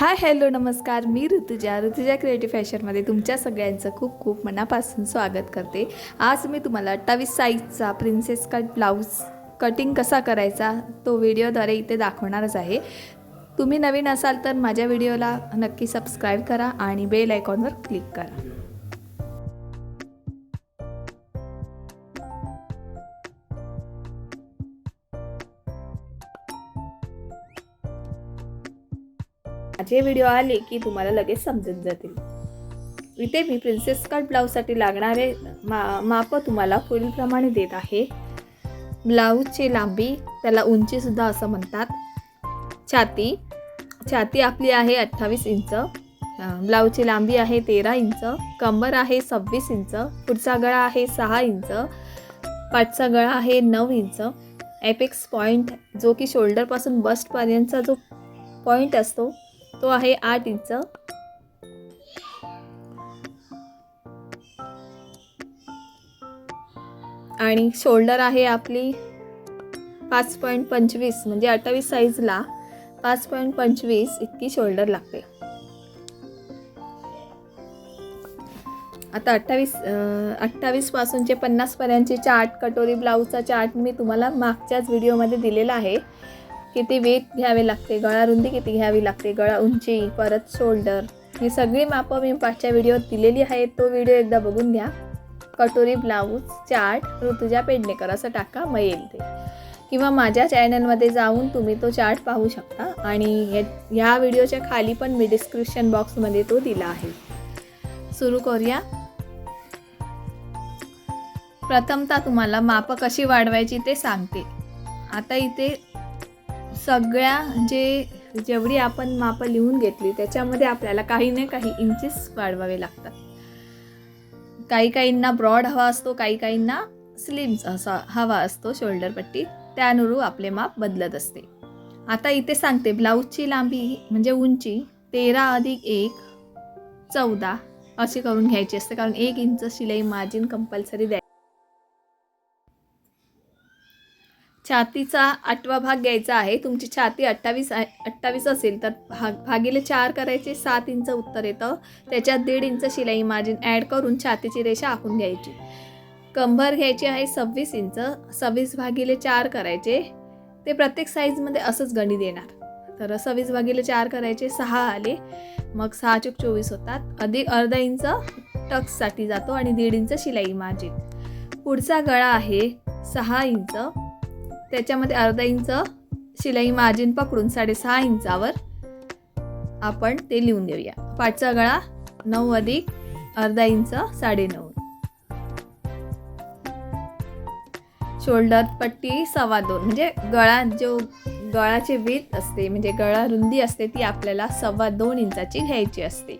Hi hello नमस्कार. मी Rutuja. Rutuja creative फॅशनमध्ये तुमच्या सगळ्यांचं खूप खूप मनापासून स्वागत करते. आज मी तुम्हाला अठ्ठावीस साईजचा प्रिन्सेस कट ब्लाऊज कटिंग कसा करायचा तो व्हिडिओद्वारे इथे दाखवणारच आहे. तुम्ही नवीन असाल तर माझ्या व्हिडिओला नक्की सबस्क्राईब करा आणि बेल आयकॉनवर क्लिक करा. माझे व्हिडिओ आले की तुम्हाला लगेच समजून जातील. इथे मी प्रिन्सेस कट ब्लाऊजसाठी लागणारे मा माप तुम्हाला पुढीलप्रमाणे देत आहे. ब्लाऊजची लांबी त्याला उंचीसुद्धा असं म्हणतात. छाती छाती आपली आहे अठ्ठावीस इंच. ब्लाऊजची लांबी आहे तेरा इंच. कंबर आहे सव्वीस इंच. पुढचा गळा आहे सहा इंच. पाठचा गळा आहे नऊ इंच. एपेक्स पॉईंट जो की शोल्डरपासून बस्टपर्यंतचा जो पॉईंट असतो तो आहे आठ इंच. आणि शोल्डर आहे आपली पाच पॉईंट पंचवीस म्हणजे अठ्ठावीस साईजला पाच पॉईंट पंचवीस इतकी शोल्डर लागते. आता अठ्ठावीस अठ्ठावीस पासूनचे पन्नासपर्यंतचे चार्ट कटोरी ब्लाऊजचा चार्ट मी तुम्हाला मागच्याच व्हिडिओमध्ये दिलेला आहे. किती वेट घ्यावे लागते गळा रुंदी किती घ्यावी लागते गळा उंची परत शोल्डर ही सगळी मापं मी पाचच्या व्हिडिओत दिलेली आहे तो व्हिडिओ एकदा बघून घ्या. कटोरी ब्लाऊज चार्ट ऋतुजा पेडणेकर असं टाका मग येईल ते. किंवा माझ्या चॅनलमध्ये जाऊन तुम्ही तो चार्ट पाहू शकता. आणि ह्या व्हिडिओच्या खाली पण मी डिस्क्रिप्शन बॉक्समध्ये तो दिला आहे. सुरू करूया. प्रथमतः तुम्हाला मापं कशी वाढवायची ते सांगते. आता इथे सगळ्या जे जेवढी आपण मापं लिहून घेतली त्याच्यामध्ये आपल्याला काही ना काही इंचेस वाढवावे लागतात. काही काहींना ब्रॉड हवा असतो काही काहींना स्लिम्स असा हवा असतो शोल्डर पट्टी. त्यानुरूप आपले माप बदलत असते. आता इथे सांगते ब्लाऊजची लांबी म्हणजे उंची तेरा अधिक एक चौदा अशी करून घ्यायची असते. कारण एक इंच शिलाई मार्जिन कंपल्सरी द्याय छातीचा आठवा भाग घ्यायचा आहे. तुमची छाती अठ्ठावीस अठ्ठावीस असेल तर भाग भागिले चार करायचे सात इंच उत्तर येतं. त्याच्यात दीड इंच शिलाई मार्जिन ॲड करून छातीची रेषा आखून घ्यायची. कंबर घ्यायची आहे सव्वीस इंच. सव्वीस भागिले चार करायचे. ते प्रत्येक साईजमध्ये असंच गणित येणार. तर सव्वीस भागिले चार करायचे सहा आले. मग सहा चूक चोवीस होतात. अधिक अर्धा इंच टक्ससाठी जातो आणि दीड इंच शिलाई मार्जिन पुढचा गळा आहे सहा इंच. त्याच्यामध्ये अर्धा इंच शिलाई मार्जिन पकडून साडेसहा इंचावर आपण ते लिहून देऊया. पाठचा गळा नऊ अधिक अर्धा इंच साडेनऊ. शोल्डर पट्टी सव्वा दोन. म्हणजे गळा जो गळाची वीत असते म्हणजे गळा रुंदी असते ती आपल्याला सव्वा दोन इंचाची घ्यायची असते.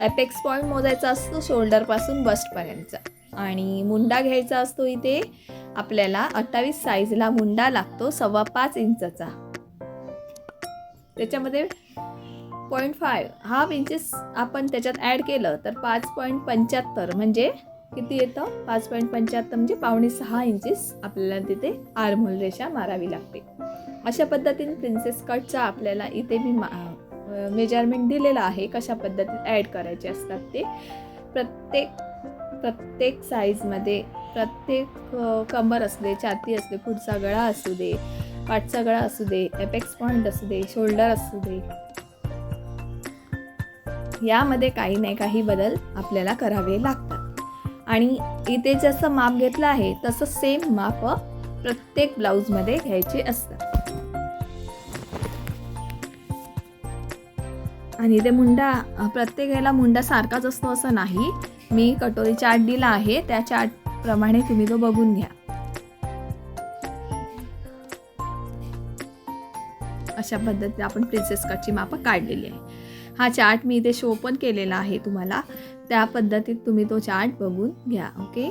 अपेक्स पॉईंट मोजायचा असतो शोल्डरपासून बस्टपर्यंतचा आणि मुंडा घ्यायचा असतो इथे. आपल्याला अठ्ठावीस साईजला मुंडा लागतो सव्वा पाच इंचाचा. त्याच्यामध्ये पॉईंट फाय हाफ इंचेस आपण त्याच्यात ॲड केलं तर पाच पॉईंट पंच्याहत्तर म्हणजे किती येतं? पाच पॉईंट पंच्याहत्तर म्हणजे पावणे सहा इंचेस आपल्याला तिथे आरमोल रेषा मारावी लागते. अशा पद्धतीने प्रिन्सेस कटचा आपल्याला इथे मी मा मेजरमेंट दिलेलं आहे कशा पद्धतीत ॲड करायचे असतात ते. प्रत्येक प्रत्येक साईजमध्ये प्रत्येक कंबर असू दे छाती असू दे पुढचा गळा असू दे पाठचा गळा असू दे एपेक्स पॉईंट असू दे शोल्डर असू दे. यामध्ये काही नाही काही बदल आपल्याला करावे लागतात. आणि इथे जसं माप घेतलं आहे तसं सेम माप प्रत्येक ब्लाऊजमध्ये घ्यायचे असतात. आणि ते मुंडा प्रत्येक याला मुंडा सारखाच असतो असं नाही. मी कटोरी चाट दिला आहे त्या चाटप्रमाणे तुम्ही तो बघून घ्या. अशा पद्धतीने आपण प्रिन्सेस कटची मापं काढलेली आहे. हा चार्ट मी इथे शो पण केलेला आहे तुम्हाला. त्या पद्धतीत तुम्ही तो चार्ट बघून घ्या ओके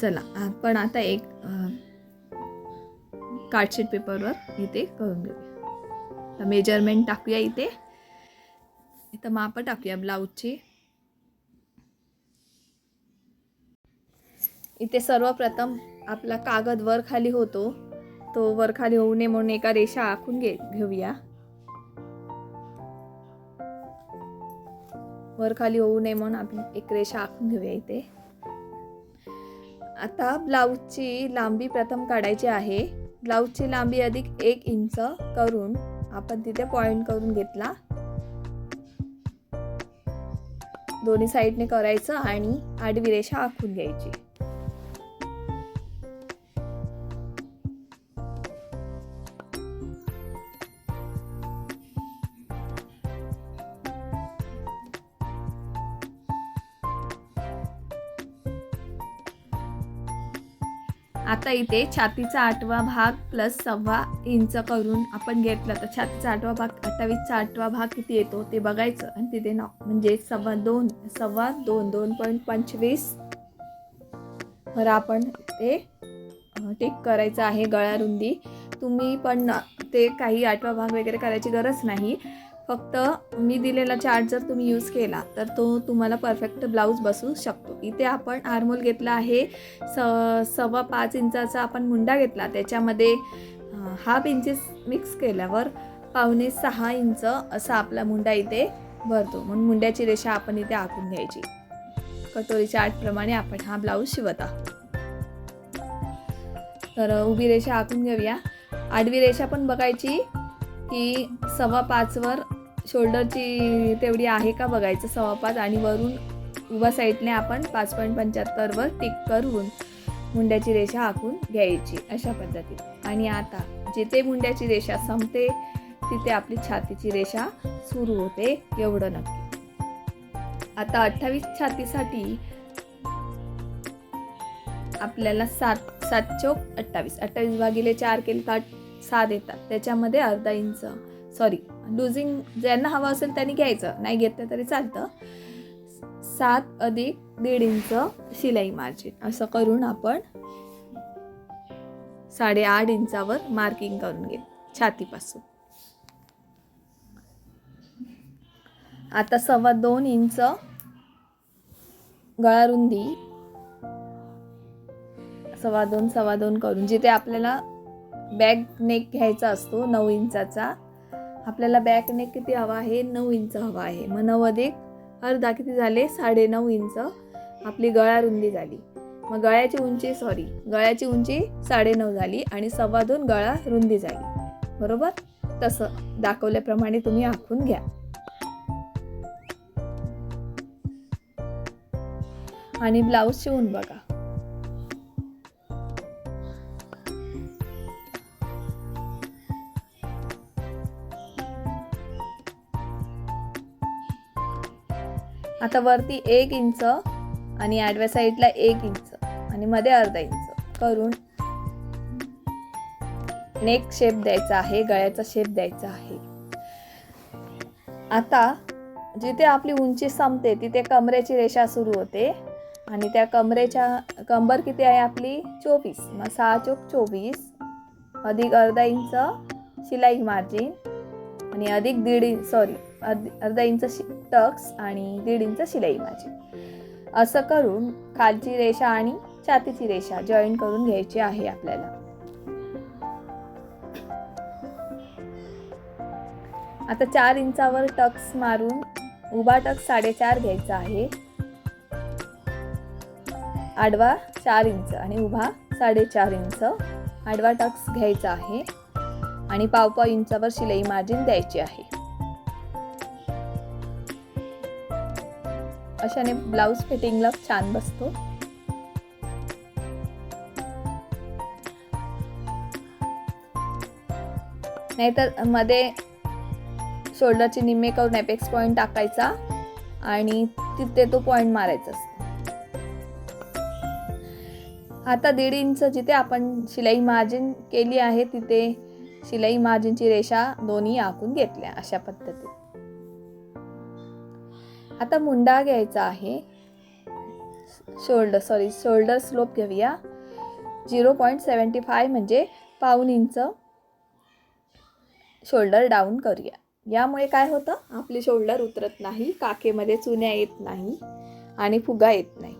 चला आपण आता एक कार्डशीट पेपरवर इथे करून घेऊया. मेजरमेंट टाकूया इथे. इथं माप टाकूया ब्लाऊजची. इथे सर्वप्रथम आपला कागद वर खाली होतो. तो वर खाली होऊ नये म्हणून एका रेषा आखून घे घेऊया. वर खाली होऊ नये म्हणून आपण एक रेषा आखून घेऊया इथे. आता ब्लाऊजची लांबी प्रथम काढायची आहे. ब्लाऊजची लांबी अधिक एक इंच करून आपण तिथे पॉईंट करून घेतला. दोन्ही साईडने करायचं आणि आडवी रेषा आखून घ्यायची. आता इथे छातीचा आठवा भाग प्लस सव्वा इंच करून आपण घेतला तर छातीचा आठवा भाग अठ्ठावीसचा आठवा भाग किती येतो ते बघायचं आणि तिथे ना म्हणजे सव्वा दोन सव्वा दोन दोन पॉईंट पंचवीस. वर आपण ते टिक करायचं आहे गळ्या रुंदी तुम्ही पण ते काही आठवा भाग वगैरे करायची गरज नाही. फक्त मी दिलेला चार्ट जर तुम्ही यूज केला तर तो तुम्हाला परफेक्ट ब्लाऊज बसू शकतो. इथे आपण आरमोल घेतला आहे. स सव्वा पाच इंचाचा आपण मुंडा घेतला. त्याच्यामध्ये हाफ इंचेस मिक्स केल्यावर पावणे सहा इंच असा आपला मुंडा इथे भरतो. म्हणून मुंड्याची रेषा आपण इथे आखून घ्यायची. कटोरीच्या आठप्रमाणे आपण हा ब्लाऊज शिवत आहोत. तर उभी रेषा आखून घेऊया. आडवी रेषा पण बघायची की सव्वा पाचवर शोल्डरची तेवढी आहे का बघायचं. सव्वा पाच आणि वरून उभा साईडने आपण पाच पॉईंट पंच्याहत्तरवर टिक करून मुंड्याची रेषा आखून घ्यायची अशा पद्धतीत. आणि आता जिथे मुंड्याची रेषा संपते तिथे आपली छातीची रेषा सुरू होते एवढं नक्की. आता अठ्ठावीस छातीसाठी आपल्याला सात सात चौक अठ्ठावीस. अठ्ठावीस भागिले चार केले तर सात येतात. त्याच्यामध्ये अर्धा इंच सॉरी लुझिंग ज्यांना हवं असेल त्यांनी घ्यायचं. नाही घेतलं तरी चालतं. सात अधिक दीड इंच शिलाई मार्जिन असं करून आपण साडेआठ इंचावर मार्किंग करून घे छातीपासून. आता सव्वा दोन इंच गळा रुंदी सव्वा दोन सव्वा दोन करून जिथे आपल्याला बॅक नेक घ्यायचा असतो नऊ इंचाचा आपल्याला बॅक नेक किती हवा आहे? नऊ इंच हवा आहे. मग नऊ अधिक अर्धा किती झाले? साडे नऊ इंच आपली गळा रुंदी झाली. मग गळ्याची उंची सॉरी गळ्याची उंची साडेनऊ झाली आणि सव्वा दोन गळा रुंदी झाली. बरोबर? तसं दाखवल्याप्रमाणे तुम्ही आखून घ्या. आणि ब्लाऊज शिवून बघा. आता वरती एक इंच आणि आडव्या साईडला एक इंच आणि मध्ये अर्धा इंच. करून नेक शेप द्यायचा आहे गळ्याचा शेप द्यायचा आहे. आता जिथे आपली उंची संपते तिथे कमरेची रेषा सुरू होते. आणि त्या कमरेच्या कंबर किती आहे आपली? चोवीस. मग सहा चोक चोवीस. अधिक अर्धा इंच शिलाई मार्जिन आणि अधिक दीड इंच सॉरी अर्धा इंच शि टक्स आणि दीड इंच शिलाई मार्जिन असं करून खालची रेषा आणि छातीची रेषा जॉईन करून घ्यायची आहे आपल्याला. आता चार इंचावर टक्स मारून उभा टक्स साडेचार घ्यायचा आहे. आडवा चार इंच आणि उभा साडेचार इंच. आडवा टक्स घ्यायचा आहे आणि पाव पाव इंचावर शिलाई मार्जिन द्यायची आहे. अशाने ब्लाऊज फिटिंगला छान बसतो. नाहीतरमध्ये शोल्डरचे निम्मे करून एपेक्स पॉईंट टाकायचा आणि तिथे तो पॉईंट मारायचा असतो. आता दीड इंच जिथे आपण शिलाई मार्जिन केली आहे तिथे शिलाई मार्जिनची रेषा दोन्ही आखून घेतल्या अशा पद्धतीत. आता मुंडा घ्यायचा आहे. शोल्डर सॉरी शोल्डर स्लोप घेऊया. झिरो पॉईंट सेवन्टी फाय म्हणजे पाऊन इंच शोल्डर डाऊन करूया. यामुळे काय होतं? आपली शोल्डर उतरत नाही काकेमध्ये चुन्या येत नाही आणि फुगा येत नाही.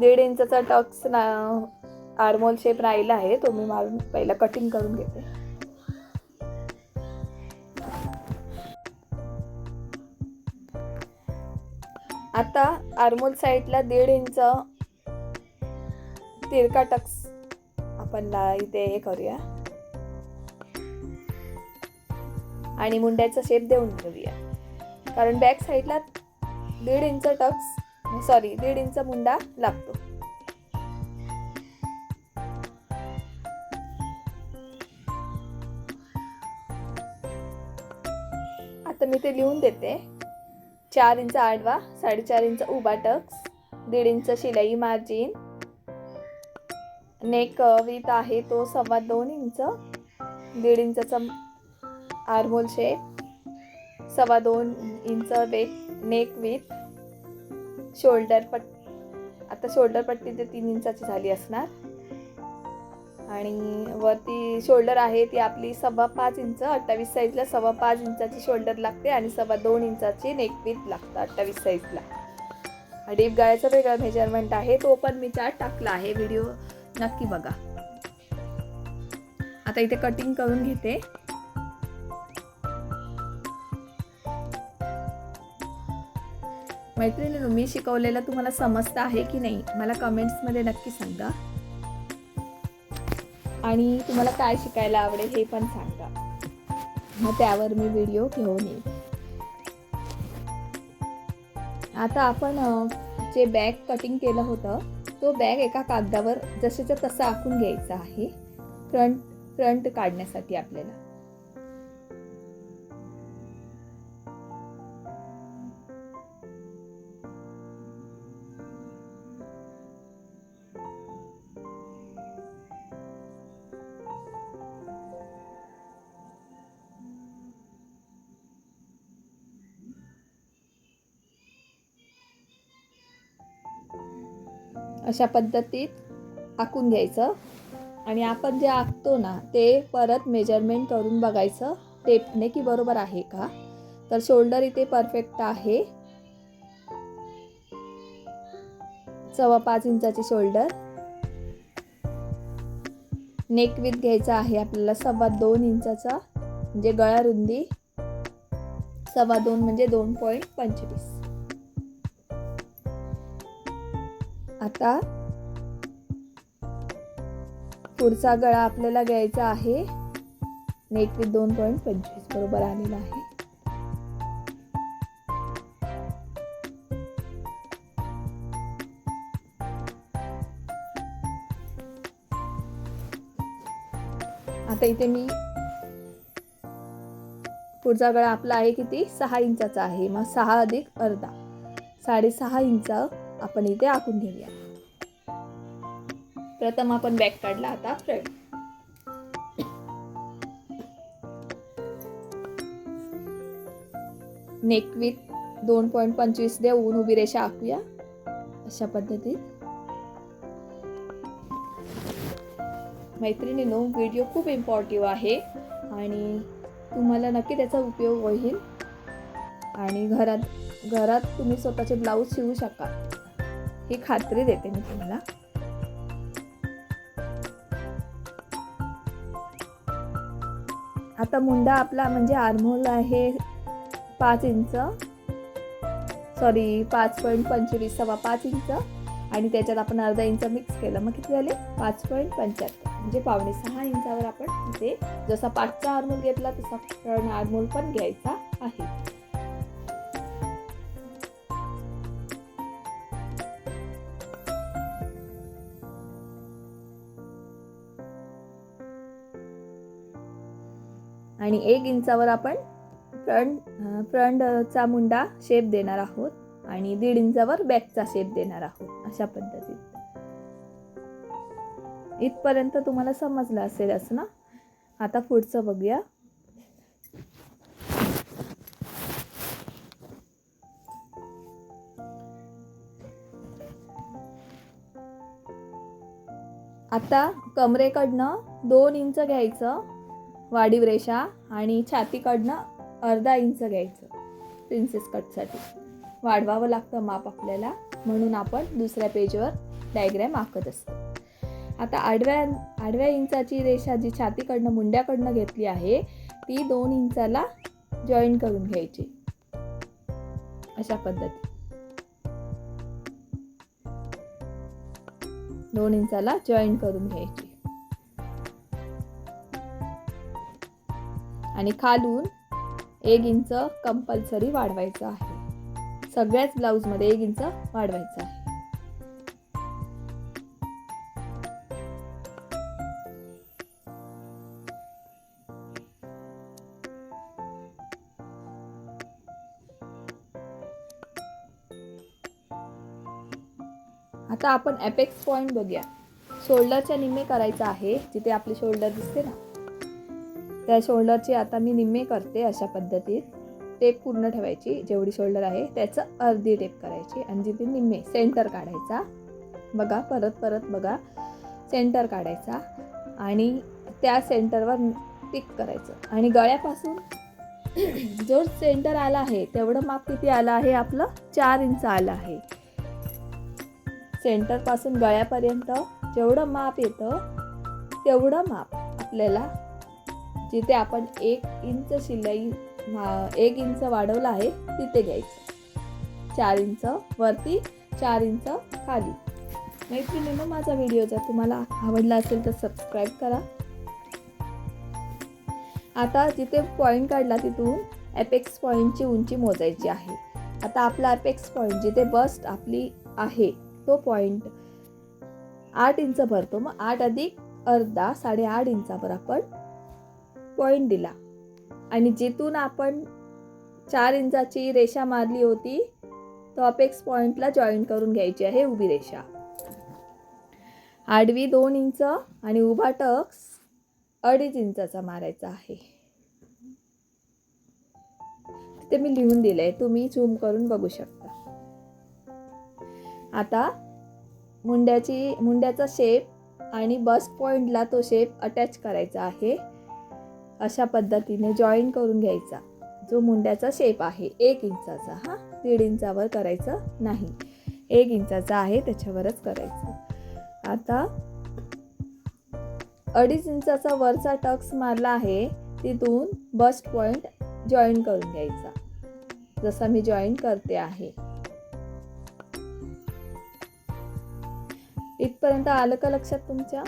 दीड इंचचा टक्स ना आर्मोल शेप राहिला आहे तो मी मारून पहिला कटिंग करून घेते. आता आर्मोल साईडला दीड इंच तिरका टक्स आपण इथे हे करूया. आणि मुंड्याचा शेप देऊन घेऊया कारण बॅक साईडला दीड इंच टक्स सॉरी दीड इंच मुंडा लागतो. ते लिहून देते. चार इंच आडवा साडेचार इंच उभा टक्स दीड इंच शिलाई मार्जिन. नेक विथ आहे तो सव्वा दोन इंच दीड इंचचा आर्मोल शेप सव्वा दोन inch back neck width. Shoulder पट आता शोल्डर पट्टी ते तीन इंचाची झाली असणार. आणि वरती शोल्डर आहे ती आपली सव्वा पाच इंच अठ्ठावीस साईजला सव्वा पाच इंचाची शोल्डर लागते आणि सव्वा दोन इंचाची नेकपीत लागतं अठ्ठावीस साईजला डीप गाळ्याचा वेगळं मेजरमेंट आहे तो पण मी चार्ट टाकला आहे. व्हिडिओ नक्की बघा. आता इथे कटिंग करून घेते. मैत्रिणी मी शिकवलेलं तुम्हाला समजतं आहे की नाही मला कमेंट्समध्ये नक्की सांगा. आणि तुम्हाला काय शिकायला आवडेल हे पण सांगा. मग त्यावर मी व्हिडिओ घेऊन येईल. आता आपण जे बॅग कटिंग केलं होतं तो बॅग एका कागदावर जसेच्या तसा आखून घ्यायचा आहे. फ्रंट फ्रंट काढण्यासाठी आपल्याला. अशा पद्धतीत आखून घ्यायचं. आणि आपण जे आखतो ना ते परत मेजरमेंट करून बघायचं टेपने की बरोबर आहे का? तर शोल्डर इथे परफेक्ट आहे. सव्वा पाच इंचाची शोल्डर नेक विथ घ्यायचा आहे आपल्याला सव्वा दोन इंचाचा म्हणजे गळा रुंदी सव्वा दोन म्हणजे दोन पॉईंट पंचवीस. आता पुढचा गळा आपल्याला घ्यायचा आहे. नेक विथ दोन पॉईंट पंचवीस बरोबर आलेला आहे. आता इथे मी पुढचा गळा आपला आहे किती? सहा इंचाचा आहे. मग सहा अधिक अर्धा. साडेसहा इंच आपण इथे आखून घेऊया. प्रथम आपण बॅग काढला आता फ्रंट नेक विथ दोन पॉईंट पंचवीस देऊन उभी रेषा आखूया. अशा पद्धतीत. मैत्रिणीनो व्हिडिओ खूप इम्पॉर्टिव्ह आहे आणि तुम्हाला नक्की त्याचा उपयोग होईल. आणि घरात घरात तुम्ही स्वतःचे ब्लाऊज शिवू शकाल. ही खात्री देते मी तुम्हाला. आता मुंडा आपला म्हणजे आर्मोल आहे पाच इंच. सॉरी पाच पॉईंट पंचवीस सव्वा पाच इंच. आणि त्याच्यात आपण अर्धा इंच मिक्स केलं. मग किती झाले? पाच पॉईंट पंच्याहत्तर. म्हणजे पावणे सहा इंचावर आपण इथे जसा पाचचा आर्मोल घेतला तसा फ्रंट आर्मोल पण घ्यायचा आहे. आणि एक इंचावर आपण फ्रंट फ्रंटचा मुंडा शेप देणार आहोत आणि दीड इंचावर बॅकचा शेप देणार आहोत अशा पद्धतीत. इथपर्यंत तुम्हाला समजलं असेल असं ना? आता पुढचं बघूया. आता कमरेकडनं दोन इंच घ्यायचं. वाढीव रेषा आणि छातीकडनं अर्धा इंच घ्यायचं प्रिन्सेस कटसाठी वाढवावं लागतं माप आपल्याला म्हणून आपण दुसऱ्या पेजवर डायग्रॅम आखत असतो. आता आडव्या आडव्या इंचाची रेषा जी छातीकडनं मुंड्याकडनं घेतली आहे ती दोन इंचाला जॉईन करून घ्यायची. अशा पद्धती दोन इंचाला जॉईन करून घ्यायची. आणि खालून एक इंच कंपल्सरी वाढवायचं आहे. सगळ्याच ब्लाऊजमध्ये एक इंच वाढवायचं आहे. आता आपण ॲपेक्स पॉईंट बघूया. शोल्डरच्या निम्मे करायचं आहे जिथे आपले शोल्डर दिसते ना? त्या शोल्डरची आता मी निम्मे करते अशा पद्धतीत. टेप पूर्ण ठेवायची जेवढी शोल्डर आहे त्याचं अर्धी टेप करायची आणि जिथे निम्मे सेंटर काढायचा. बघा परत परत बघा सेंटर काढायचा आणि त्या सेंटरवर टिक करायचं. आणि गळ्यापासून जो सेंटर आला आहे तेवढं माप किती आलं आहे? आपलं चार इंच आलं आहे. सेंटरपासून गळ्यापर्यंत जेवढं माप येतं तेवढं माप आपल्याला जिथे आपण एक इंच शिलाई मा- एक इंच वाढवलं आहे तिथे घ्यायचं. चार इंच वरती चार इंच खाली. मैत्रिणीनं माझा व्हिडिओ जर तुम्हाला आवडला असेल तर सबस्क्राईब करा. आता जिथे पॉईंट काढला तिथून ॲपेक्स पॉईंटची उंची मोजायची आहे. आता आपला ॲपेक्स पॉईंट जिथे बस्ट आपली आहे तो पॉईंट आठ इंच भरतो. मग आठ अधिक अर्धा साडेआठ इंचावर आपण पॉईंट दिला. आणि जिथून आपण चार इंचाची रेषा मारली होती तो अपेक्स पॉईंटला जॉईन करून घ्यायची आहे उभी रेषा. आडवी दोन इंच आणि उभा टक्स अडीच इंचाचा मारायचा आहे. ते मी लिहून दिलंय तुम्ही झूम करून बघू शकता. आता मुंड्याची मुंड्याचा शेप आणि बस पॉईंटला तो शेप अटॅच करायचा आहे. अशा पद्धतीने जॉईन करून घ्यायचा. जो मुंड्याचा शेप आहे एक इंचाचा हा दीड इंचावर करायचं नाही. एक इंचाचा आहे त्याच्यावरच करायचं. आता अडीच इंचाचा वरचा टक्स मारला आहे तिथून बस्ट पॉईंट जॉईन करून घ्यायचा. जसा मी जॉईन करते आहे. इथपर्यंत आलं का लक्षात तुमच्या?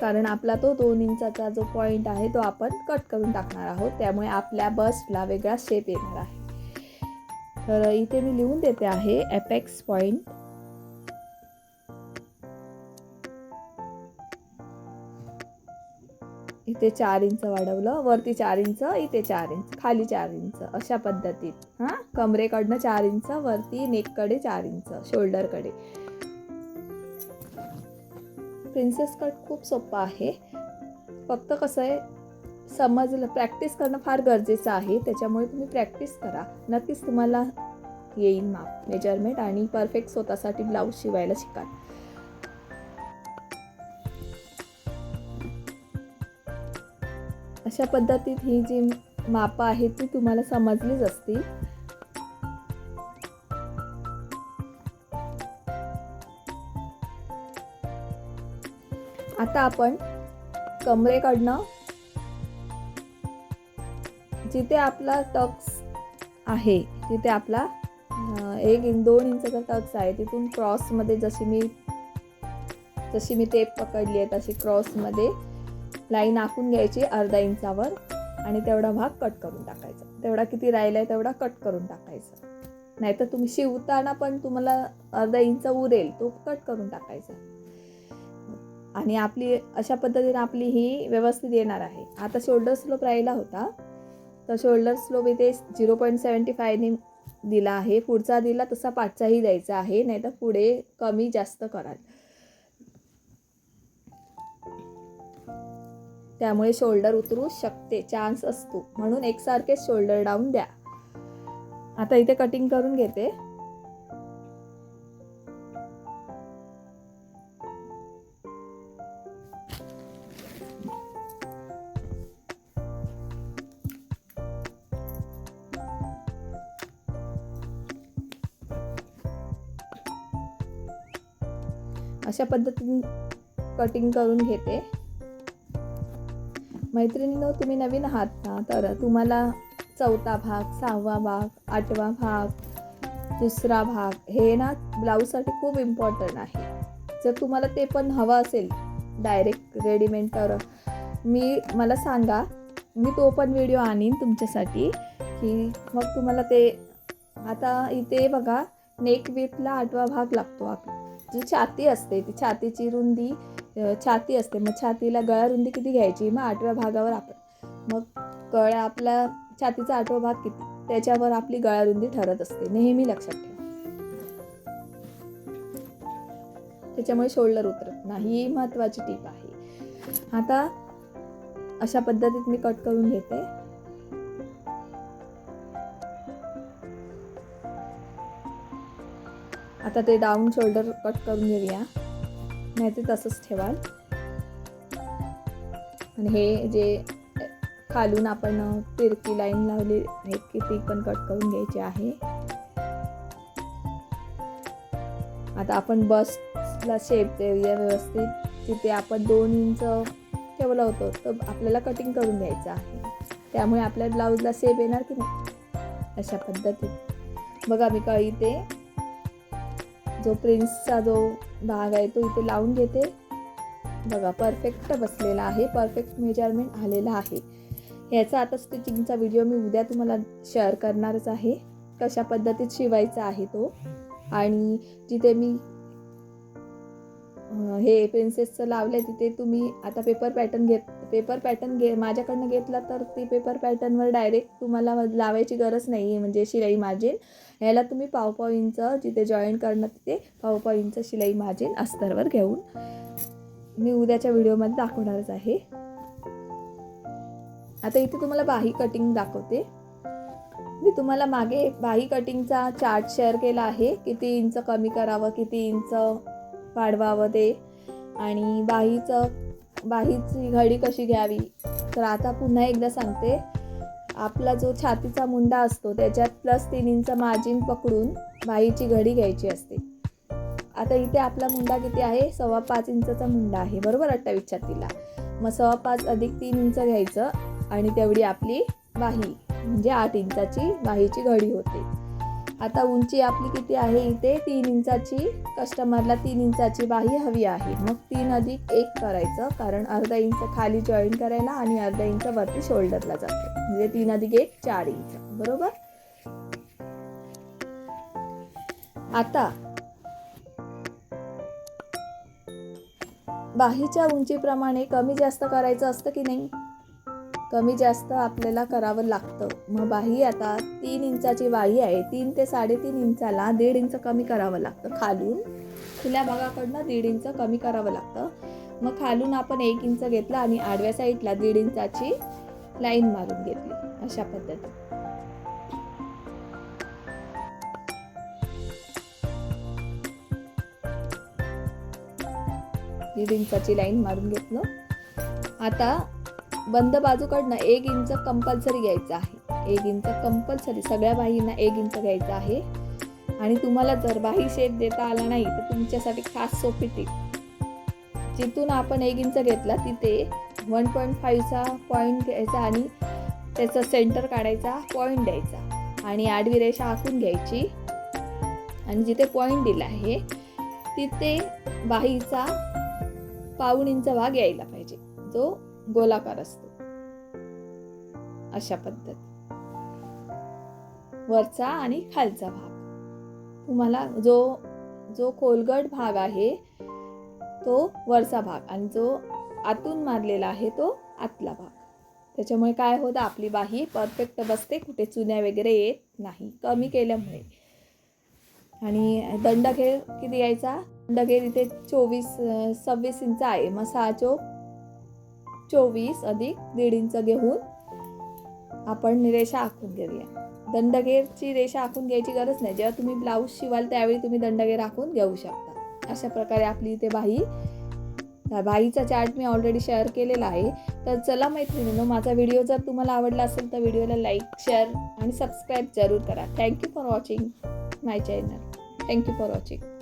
कारण आपला तो दोन इंचाचा जो पॉईंट आहे तो आपण कट करून टाकणार आहोत. त्यामुळे आपल्या बस्टला वेगळा शेप येणार आहे. तर इथे मी लिहून देते आहे एपेक्स पॉईंट इथे चार इंच वाढवलं वरती चार इंच इथे चार इंच खाली चार इंच अशा पद्धतीत. हां? कमरेकडनं चार इंच वरती नेककडे चार इंच शोल्डरकडे प्रिन्सेस कट खूप सोपं आहे. फक्त कसं आहे समजलं प्रॅक्टिस करणं फार गरजेचं आहे. त्याच्यामुळे तुम्ही प्रॅक्टिस करा. नक्कीच तुम्हाला येईल माप मेजरमेंट आणि परफेक्ट स्वतःसाठी ब्लाऊज शिवायला शिकाल. अशा पद्धतीत ही जी मापं आहेत ती तुम्हाला समजलीच असतील. आता आपण कमरेकडनं जिथे आपला टक्स आहे तिथे आपला एक इंच दोन इंचाचा टक्स आहे तिथून क्रॉसमध्ये जशी मी जशी मी टेप पकडली आहे तशी क्रॉसमध्ये लाईन आखून घ्यायची अर्धा इंचावर आणि तेवढा भाग कट करून टाकायचा. तेवढा किती राहिला आहे तेवढा कट करून टाकायचा. नाहीतर तुम्ही शिवताना पण तुम्हाला अर्धा इंच उरेल तो कट करून टाकायचा. आणि आपली अशा पद्धतीने आपली ही व्यवस्थित येणार आहे. आता शोल्डर स्लोप राहिला होता. तर शोल्डर स्लोप इथे झिरो पॉईंट सेवन्टी फायने दिला आहे. पुढचा दिला तसा पाचचाही द्यायचा आहे. नाही तर पुढे कमी जास्त कराल. त्यामुळे शोल्डर उतरू शकते. चान्स असतो. म्हणून एकसारखे शोल्डर डाऊन द्या. आता इथे कटिंग करून घेते. पद्धतीने कटिंग करून घेते. मैत्रिणीनो तुम्ही नवीन आहात ना तर तुम्हाला चौथा भाग सहावा भाग आठवा भाग दुसरा भाग हे ना ब्लाऊजसाठी खूप इम्पॉर्टंट आहे. जर तुम्हाला ते पण हवं असेल डायरेक्ट रेडीमेड तर मी मला सांगा मी तो पण व्हिडिओ आणीन तुमच्यासाठी की मग तुम्हाला ते आता इथे बघा नेक विथला आठवा भाग लागतो आपला. जी छाती असते ती छातीची रुंदी छाती असते. मग छातीला गळा रुंदी किती घ्यायची? मग आठव्या भागावर आपण. मग गळा आपला छातीचा आठवा भाग किती? त्याच्यावर आपली गळा रुंदी ठरत असते. नेहमी लक्षात ठेवा. त्याच्यामुळे शोल्डर उतरत नाही. ही महत्त्वाची टीप आहे. आता अशा पद्धतीत मी कट करून घेते. आता ते डाऊन शोल्डर कट करून घेऊया. नाही ते तसंच ठेवाल. आणि हे जे खालून आपण तिरकी लाईन लावली आहे की ती पण कट करून घ्यायची आहे. आता आपण बसला शेप देऊया व्यवस्थित. तिथे आपण दोन इंच ठेवलं होतं तर आपल्याला कटिंग करून घ्यायचं आहे. त्यामुळे आपल्या ब्लाऊजला शेप येणार की नाही? अशा पद्धतीत. बघा मी कळी ते. जो प्रिन्सचा जो भाग आहे तो इथे लावून घेते. बघा परफेक्ट बसलेला आहे. परफेक्ट मेजरमेंट आलेला आहे. ह्याचा आता स्टिचिंगचा व्हिडिओ मी उद्या तुम्हाला शेअर करणारच आहे. कशा पद्धतीत शिवायचा आहे तो. आणि जिथे मी हे प्रिन्सेसचं लावलं आहे तिथे तुम्ही आता पेपर पॅटर्न घेत पेपर पॅटर्न घे माझ्याकडनं घेतला तर ती पेपर पॅटर्नवर डायरेक्ट तुम्हाला लावायची गरज नाही आहे म्हणजे शिलाई मार्जिन ह्याला तुम्ही पावपाव इंच जिथे जॉईन करणं तिथे पावपाव इंच शिलाई मार्जिन अस्तरवर घेऊन. मी उद्याच्या व्हिडिओमध्ये दाखवणारच आहे. आता इथे तुम्हाला बाही कटिंग दाखवते. मी तुम्हाला मागे बाही कटिंगचा चार्ट शेअर केला आहे किती इंच कमी करावं किती इंच वाढवावं ते. आणि बाहीचं बाहीची घडी कशी घ्यावी? तर आता पुन्हा एकदा सांगते. आपला जो छातीचा मुंडा असतो त्याच्यात प्लस तीन इंच मार्जिन पकडून बाहीची घडी घ्यायची असते. आता इथे आपला मुंडा किती आहे? सव्वा पाच इंचाचा मुंडा आहे. बरोबर? अठ्ठावीस छातीला. मग सव्वा पाच अधिक तीन इंच घ्यायचं आणि तेवढी आपली बाही म्हणजे आठ इंचाची बाहीची घडी होते. आता उंची आपली किती आहे इथे? तीन इंचाची. कस्टमरला तीन इंचाची बाही हवी आहे. मग तीन अधिक एक करायचं कारण अर्धा इंच खाली जॉईन करायला आणि अर्धा इंच वरती शोल्डरला जाते. म्हणजे तीन अधिक एक चार इंच. बरोबर? आता बाहीच्या उंचीप्रमाणे कमी जास्त करायचं असतं की नाही? कमी जास्त आपल्याला करावं लागतं. मग बाही आता तीन इंचाची बाही आहे तीन ते साडेतीन इंचाला दीड इंच कमी करावं लागतं खालून. खुल्या भागाकडनं दीड इंच कमी करावं लागतं. मग खालून आपण एक इंच घेतला आणि आडव्या साईडला दीड इंचाची लाईन मारून घेतली. अशा पद्धती दीड इंचाची लाईन मारून घेतलं. आता बंद बाजूकडनं एक इंच कंपल्सरी घ्यायचं आहे. एक इंच कंपल्सरी सगळ्या बाईंना एक इंच घ्यायचं आहे. आणि तुम्हाला जर बाही शेप देता आला नाही तर तुमच्यासाठी खास सोपी टीप जिथून आपण एक इंच घेतला तिथे वन पॉईंट फाईव्हचा पॉईंट घ्यायचा आणि त्याचा सेंटर काढायचा पॉईंट द्यायचा. आणि आडवी रेषा आखून घ्यायची. आणि जिथे पॉईंट दिला आहे तिथे बाहीचा पाऊण इंच भाग यायला पाहिजे. जो गोलाकार असतो. अशा पद्धत. वरचा आणि खालचा भाग. तुम्हाला जो जो खोलगट भाग आहे तो वरचा भाग आणि जो आतून मारलेला आहे तो आतला भाग. त्याच्यामुळे काय होतं आपली बाही परफेक्ट बसते कुठे चुन्या वगैरे येत नाही कमी केल्यामुळे. आणि दंडघेर किती यायचा? दंडघेर इथे चोवीस सव्वीस इंच आहे. मग सहा चोक चोवीस अधिक दीड इंच घेऊन आपण रेषा आखून घेऊया. दंडगेरची रेषा आखून घ्यायची गरज नाही. जेव्हा तुम्ही ब्लाऊज शिवाल त्यावेळी तुम्ही दंडगेर आखून घेऊ शकता. अशा प्रकारे आपली इथे बाही बाईचा चार्ट मी ऑलरेडी शेअर केलेला आहे. तर चला मैत्रिणीनो माझा व्हिडिओ जर तुम्हाला आवडला असेल तर व्हिडिओला लाईक शेअर आणि सबस्क्राईब जरूर करा. Thank you for watching my channel thank you for watching